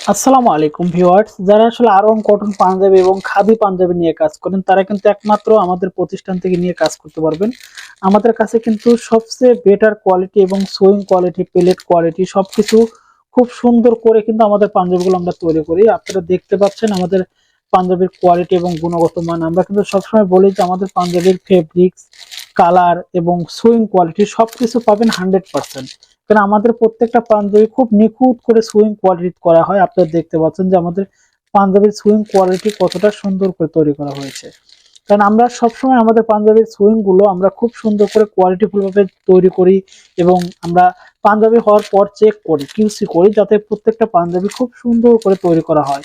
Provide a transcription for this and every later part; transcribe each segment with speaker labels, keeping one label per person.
Speaker 1: আসসালামু আলাইকুম ভিউয়ার্স। যারা আসলে আরং কটন পাঞ্জাবি এবং খাদি পাঞ্জাবি নিয়ে কাজ করেন, তারা কিন্তু একমাত্র আমাদের প্রতিষ্ঠান থেকে নিয়ে কাজ করতে পারবেন। আমাদের কাছে কিন্তু সবচেয়ে বেটার কোয়ালিটি এবং সোয়িং কোয়ালিটি প্লেট কোয়ালিটি সবকিছু খুব সুন্দর করে কিন্তু আমাদের পাঞ্জাবিগুলো আমরা তৈরি করি। আপনারা দেখতে পাচ্ছেন আমাদের পাঞ্জাবির কোয়ালিটি এবং গুণগত মান। আমরা কিন্তু সবসময় বলি যে আমাদের পাঞ্জাবির ফেব্রিক্স কালার এবং সুইং কোয়ালিটি সবকিছু পাবেন হান্ড্রেড পার্সেন্ট কারণ আমাদের প্রত্যেকটা পাঞ্জাবি খুব নিখুঁত করে সুইং কোয়ালিটি করা হয়। আপনারা দেখতে পাচ্ছেন যে আমাদের পাঞ্জাবির সুইং কোয়ালিটি কতটা সুন্দর করে তৈরি করা হয়েছে। কারণ আমরা সবসময় আমাদের পাঞ্জাবির সুইংগুলো আমরা খুব সুন্দর করে কোয়ালিটিফুল ভাবে তৈরি করি এবং আমরা পাঞ্জাবি হওয়ার পর চেক করি কিউসি করি যাতে প্রত্যেকটা পাঞ্জাবি খুব সুন্দর করে তৈরি করা হয়।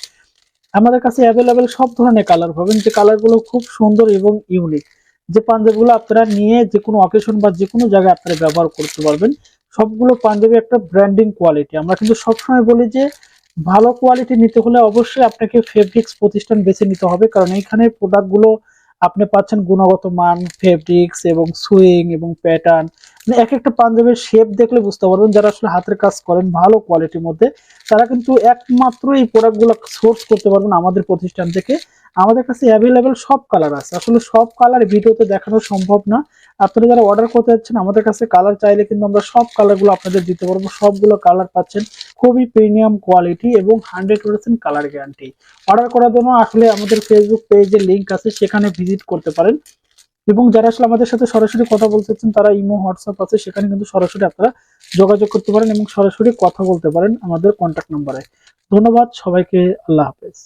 Speaker 1: আমাদের কাছে অ্যাভেলেবেল সব ধরনের কালার পাবেন, যে কালারগুলো খুব সুন্দর এবং ইউনিক যে পাঞ্জাবিগুলো আপনারা নিয়ে যে কোনো অকেশন বা যে কোনো জায়গায় আপনারা ব্যবহার করতে পারবেন সবগুলো পাঞ্জাবি একটা ব্র্যান্ডিং কোয়ালিটি আমরা কিন্তু সবসময় বলি যে, ভালো কোয়ালিটি নিতে হলে অবশ্যই আপনাকে ফেব্রিক্স প্রতিষ্ঠান বেছে নিতে হবে। কারণ এইখানে প্রোডাক্টগুলো আপনি পাচ্ছেন গুণগত মান ফেব্রিক্স এবং সুইং এবং প্যাটার্ন এক একটা পাঞ্জাবের শেপ দেখলে বুঝতে পারবেন, যারা আসলে হাতের কাজ করেন ভালো কোয়ালিটির মধ্যে, তারা কিন্তু একমাত্র এই প্রোডাক্টগুলো সোর্স করতে পারবেন আমাদের প্রতিষ্ঠান থেকে। আমাদের কাছে অ্যাভেলেবেল সব কালার আছে। আসলে সব কালার ভিডিওতে দেখানো সম্ভব না। আপনারা যারা অর্ডার করতে যাচ্ছেন, আমাদের কাছে কালার চাইলে কিন্তু আমরা সব কালারগুলো আপনাদের দিতে পারব। সবগুলো কালার পাচ্ছেন। খুবই প্রিমিয়াম কোয়ালিটি এবং hundred percent colour guarantee order করার জন্য আসলে আমাদের ফেসবুক পেজের লিঙ্ক আছে, সেখানে ভিজিট করতে পারেন। এবং যারা আসলে আমাদের সাথে সরাসরি কথা বলতে চাচ্ছেন, তারা ইমো, হোয়াটসঅ্যাপ আছে। সেখানে কিন্তু সরাসরি আপনারা যোগাযোগ করতে পারেন এবং সরাসরি কথা বলতে পারেন আমাদের কন্ট্যাক্ট নাম্বারে ধন্যবাদ, সবাইকে আল্লাহ হাফেজ।